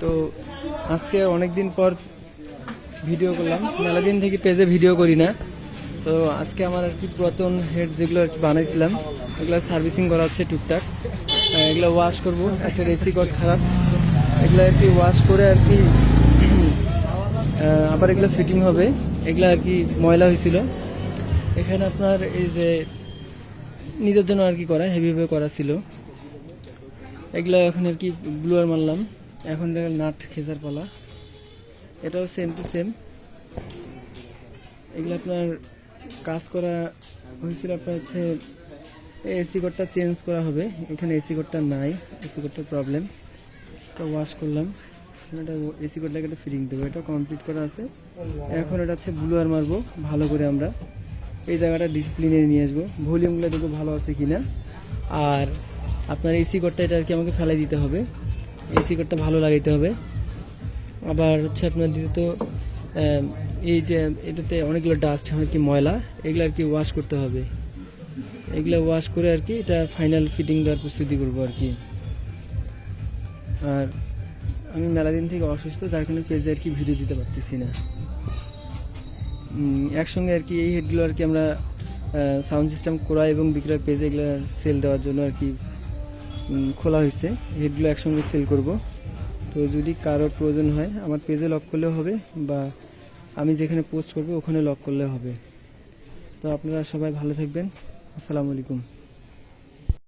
তো আজকে অনেক দিন পর ভিডিও করলাম। মেলা দিন থেকে পেজে ভিডিও করি না। তো আজকে আমার আর কি পুরাতন হেড যেগুলো বানাইছিলাম, এগুলো সার্ভিসিং করা হচ্ছে টুকটাক। এগুলো ওয়াশ করব। একটা রেসি কোড খারাপ। এগুলো আর কি ওয়াশ করে আর কি আবার এগুলো ফিটিং হবে। এগুলো আর কি ময়লা হয়েছিল। এখানে আপনার এই যে নিজের জন্য আর কি করা হেভিভাবে করা ছিল। এগুলো এখন আর কি ব্লুয়ার মারলাম। এখন এটা নাট খেজার পালা। এটাও সেম টু সেম এগুলো আপনার কাজ করা হয়েছিল আপনার হচ্ছে এসি কোডটা চেঞ্জ করা হবে। এখানে এসি কোডটা নাই এসি কোডটার প্রবলেম তো ওয়াশ করলাম। এটা এসি কোডটাকে একটা ফিটিং দেবো। এটা কমপ্লিট করা আছে। এখন এটা হচ্ছে ব্লুয়ার মারবো, ভালো করে আমরা। এই জায়গাটা ডিসপ্লিনে নিয়ে আসব। ভলিউমগুলো দেখব ভালো আছে কিনা। আর আপনার এসি কোডটা এটা আর কি আমাকে ফেলাই দিতে হবে। এসি কোডটা ভালো লাগাইতে হবে। আবার হচ্ছে আপনার দ্বিতীয়ত এই যে এটাতে অনেকগুলো ডাস্ট আর কি ময়লা, এগুলো আর কি ওয়াশ করতে হবে। এগুলো ওয়াশ করে আর কি এটা ফাইনাল ফিটিং দেওয়ার প্রস্তুতি করব আর কি। আর আমি মেলা দিন থেকে অসুস্থ, যার কারণে পেজে আর কি ভিডিও দিতে পারতেছি না। একসঙ্গে আর কি এই হেডগুলো আর কি আমরা সাউন্ড সিস্টেম করা এবং বিক্রয় পেজে এগুলো সেল দেওয়ার জন্য আর কি খোলা হয়েছে। হেডগুলো একসঙ্গে সেল করব। তো যদি কারও প্রয়োজন হয়, আমার পেজে লক করলেও হবে বা আমি যেখানে পোস্ট করব, ওখানে লক করলে হবে। তো আপনারা সবাই ভালো থাকবেন। আসসালামু আলাইকুম।